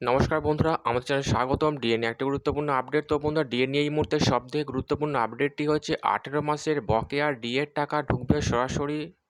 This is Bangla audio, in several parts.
নমস্কার বন্ধুরা, আমাদের চ্যানেলে স্বাগতম। ডিএনএ একটি গুরুত্বপূর্ণ আপডেট তো বন্ধুরা ডিএনএ এই মুহূর্তে সবথেকে গুরুত্বপূর্ণ আপডেটটি হচ্ছে আঠেরো মাসের বকেয়া ডিএর টাকা ঢুকবে সরাসরি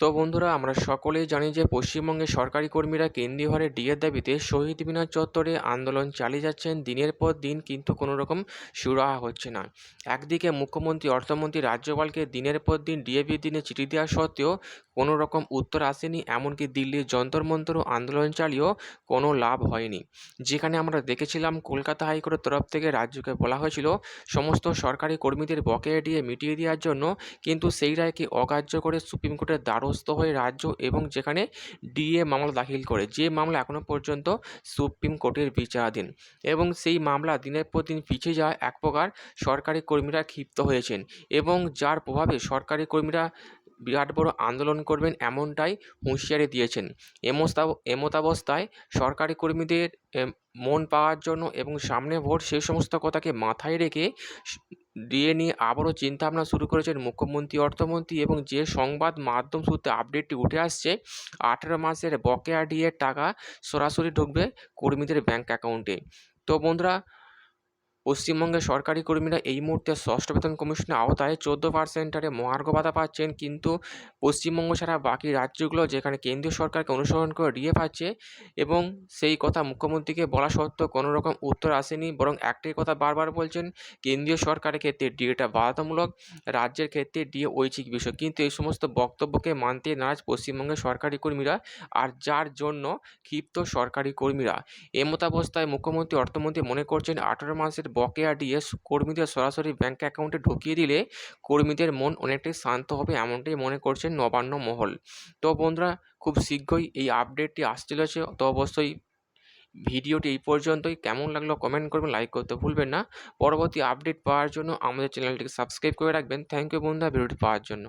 তো বন্ধুরা, আমরা সকলেই জানি যে পশ্চিমবঙ্গে সরকারি কর্মীরা কেন্দ্রীয় হারে ডিএর দাবিতে শহীদ মিনার চত্বরে আন্দোলন চালিয়ে যাচ্ছেন। দিনের পর দিন কিন্তু কোনো রকম সুরাহা হচ্ছে না। একদিকে মুখ্যমন্ত্রী, অর্থমন্ত্রী রাজ্যপালকে দিনের পর দিন ডিএবি দিনে চিঠি দেওয়া সত্ত্বেও কোনো রকম উত্তর আসেনি। এমনকি দিল্লির যন্তর মন্তর আন্দোলন চালিয়েও কোনো লাভ হয়নি। যেখানে আমরা দেখেছিলাম, কলকাতা হাইকোর্টের তরফ থেকে রাজ্যকে বলা হয়েছিল, সমস্ত সরকারি কর্মীদের বকেয়া দিয়ে মিটিয়ে দেওয়ার জন্য। কিন্তু সেই রায়কে অকার্য করে সুপ্রিম কোর্টের দ্বারস্থ হয়ে রাজ্য এবং যেখানে ডিএ মামলা দাখিল করে, যে মামলা এখনও পর্যন্ত সুপ্রিম কোর্টের বিচারাধীন। এবং সেই মামলা দিনের পর দিন পিছিয়ে যাওয়া এক প্রকার সরকারি কর্মীরা ক্ষিপ্ত হয়েছেন এবং যার প্রভাবে সরকারি কর্মীরা বিরাট বড় আন্দোলন করবেন এমনটাই হুঁশিয়ারি দিয়েছেন। এমতাবস্থায় সরকারি কর্মীদের মন পাওয়ার জন্য এবং সামনে ভোট সেই সমস্ত কথাকে মাথায় রেখে ডিএ নিয়ে আবারও চিন্তাভাবনা শুরু করেছেন মুখ্যমন্ত্রী, অর্থমন্ত্রী এবং যে সংবাদ মাধ্যম সূত্রে আপডেটটি উঠে আসছে, আঠেরো মাসের বকেয়া ডিএর টাকা সরাসরি ঢুকবে কর্মীদের ব্যাঙ্ক অ্যাকাউন্টে। তো বন্ধুরা পশ্চিমবঙ্গের সরকারি কর্মীরা এই মুহূর্তে ষষ্ঠ বেতন কমিশনের আওতায় চোদ্দ পার্সেন্ট হারে মহার্ঘ ভাতা পাচ্ছেন। কিন্তু পশ্চিমবঙ্গ ছাড়া বাকি রাজ্যগুলো যেখানে কেন্দ্রীয় সরকারকে অনুসরণ করে ডিএ পাচ্ছে এবং সেই কথা মুখ্যমন্ত্রীকে বলা সত্ত্বেও কোনো রকম উত্তর আসেনি, বরং একটাই কথা বারবার বলছেন, কেন্দ্রীয় সরকারের ক্ষেত্রে ডিএটা বাধ্যতামূলক, রাজ্যের ক্ষেত্রে ডিএ ঐচ্ছিক বিষয়। কিন্তু এই সমস্ত বক্তব্যকে মানতে নারাজ পশ্চিমবঙ্গের সরকারি কর্মীরা আর যার জন্য ক্ষিপ্ত সরকারি কর্মীরা। এমতাবস্থায় মুখ্যমন্ত্রী, অর্থমন্ত্রী মনে করছেন, আঠারো মাসের বকেয়া ডিএস কর্মীদের সরাসরি ব্যাঙ্ক অ্যাকাউন্টে ঢুকিয়ে দিলে কর্মীদের মন অনেকটাই শান্ত হবে এমনটাই মনে করছেন নবান্ন মহল। তো বন্ধুরা, খুব শীঘ্রই এই আপডেটটি আসতে চলেছে তো অবশ্যই ভিডিওটি এই পর্যন্তই। কেমন লাগল কমেন্ট করবেন লাইক করতে ভুলবেন না। পরবর্তী আপডেট পাওয়ার জন্য আমাদের চ্যানেলটিকে সাবস্ক্রাইব করে রাখবেন। থ্যাংক ইউ বন্ধুরা, ভিডিওটি পাওয়ার জন্য।